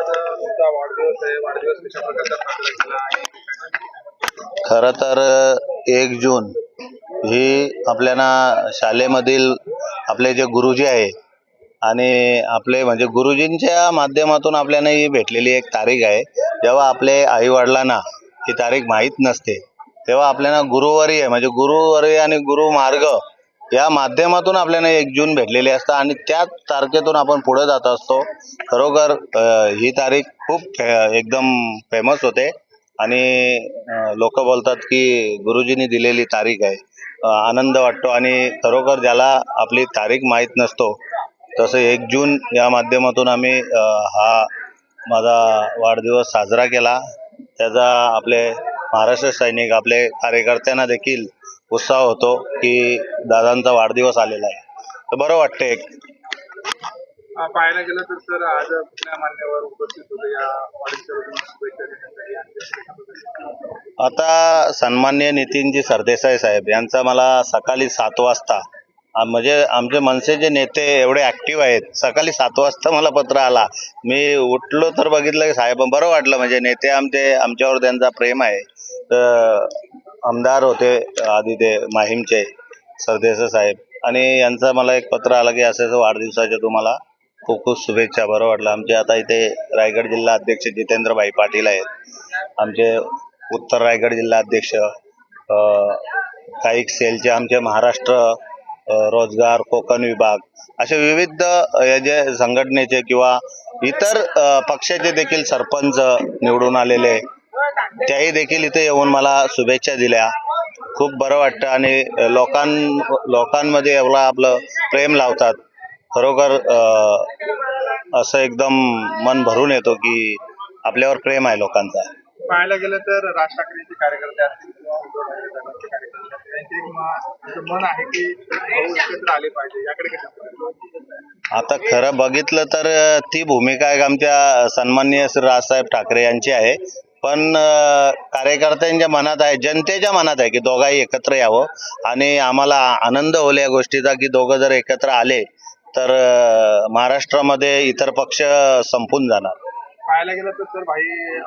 तुमचा वाढदिवस आहे. वाढदिवस कशा प्रकारचा साजरा केला आणि खरं तर एक जून ही आपल्याला शाळेमधील आपले जे गुरुजी आहे आणि आपले म्हणजे गुरुजींच्या माध्यमातून आपल्याला ही भेटलेली एक तारीख आहे. जेव्हा आपले आई वडिलांना ही तारीख माहीत नसते तेव्हा आपल्याला गुरुवारी आहे. म्हणजे गुरुवारी आणि गुरुमार्ग या माध्यमातून आपल्याला एक जून भेटलेली असतं आणि त्याच तारखेतून आपण पुढे जात असतो. खरोखर ही तारीख खूप फे- एकदम फेमस होते. आणि लोक बोलतात की गुरुजींनी दिलेली तारीख आहे. आनंद वाटतो आणि खरोखर ज्याला आपली तारीख माहीत नसतो तसं एक जून या माध्यमातून आम्ही हा माझा वाढदिवस साजरा केला. त्याचा आपले महाराष्ट्र सैनिक आपले कार्यकर्त्यांना देखील उत्साह होतो की दादांचा वाढदिवस आलेला आहे. तर बरं वाटतं एक पाहायला गेलं तर सर आज मान्यवर उपस्थित होते. या वाढदिवसाला शुभेच्छा देण्यासाठी आणि कशा पद्धतीने? आता सन्मान्य नितीनजी सरदेसाई साहेब यांचा मला सकाळी सात वाजता म्हणजे आमचे मनसे जे नेते एवढे ॲक्टिव्ह आहेत सकाळी सात वाजता मला पत्र आला. मी उठलो तर बघितलं की साहेब बरं वाटलं म्हणजे नेते आमचे आमच्यावर त्यांचा प्रेम आहे. तर आमदार होते आधी ते माहीमचे सरदेसाई साहेब. आणि यांचं मला एक पत्र आलं की असं असं वाढदिवसाच्या तुम्हाला खूप खूप शुभेच्छा बरं वाटलं. आमचे आता इथे रायगड जिल्हा अध्यक्ष जितेंद्रभाई पाटील आहेत. आमचे उत्तर रायगड जिल्हा अध्यक्ष काही सेलचे आमचे महाराष्ट्र रोजगार कोकण विभाग असे विविध या जे संघटनेचे किंवा इतर पक्षाचे देखील सरपंच निवडून आलेले त्याही देखील इथे येऊन मला शुभेच्छा दिल्या. खूप बरं वाटतं आणि लोकां लोकांमध्ये एवढा आपलं प्रेम लावतात. खरोखर असं एकदम मन भरून येतो की आपल्यावर प्रेम आहे लोकांचा. पाहायला गेलं तर राज ठाकरेचे कार्यकर्ते असतील त्यांचे एक म- असं मन आहे की भाऊ एकत्र आले पाहिजे याकडे कशा पद्धतीने? आता खरं बघितलं तर ती भूमिका एक आमच्या सन्माननीय राजसाहेब ठाकरे यांची आहे. पण कार्यकर्त्यांच्या मनात आहे जनतेच्या मनात आहे की दोघाही एकत्र यावं. आणि आम्हाला आनंद होईल या गोष्टीचा की दोघं जर एकत्र आले तर महाराष्ट्रामध्ये इतर पक्ष संपून जाणार. पाहायला गेलं तर सर भाई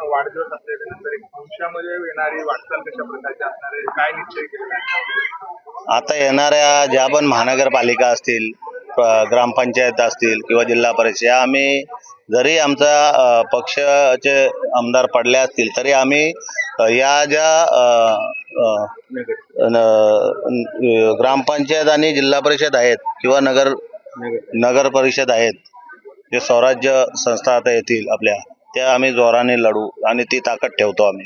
वाढदिवस असल्यानंतर एक भविष्यामध्ये येणारी वाटचाल कशा प्रकारची असणार आहे? काय निश्चय केलेला आता येणाऱ्या ज्या पण महानगरपालिका असतील ग्रामपंचायत असतील किंवा जिल्हा परिषद या आम्ही जरी आमचा पक्षाचे आमदार पडले असतील तरी आम्ही या ज्या न- ग्रामपंचायत आणि जिल्हा परिषद आहेत किंवा नगर नगर परिषद आहेत जे स्वराज्य संस्था आता येतील आपल्या त्या आम्ही जोराने लढू आणि ती ताकद ठेवतो आम्ही.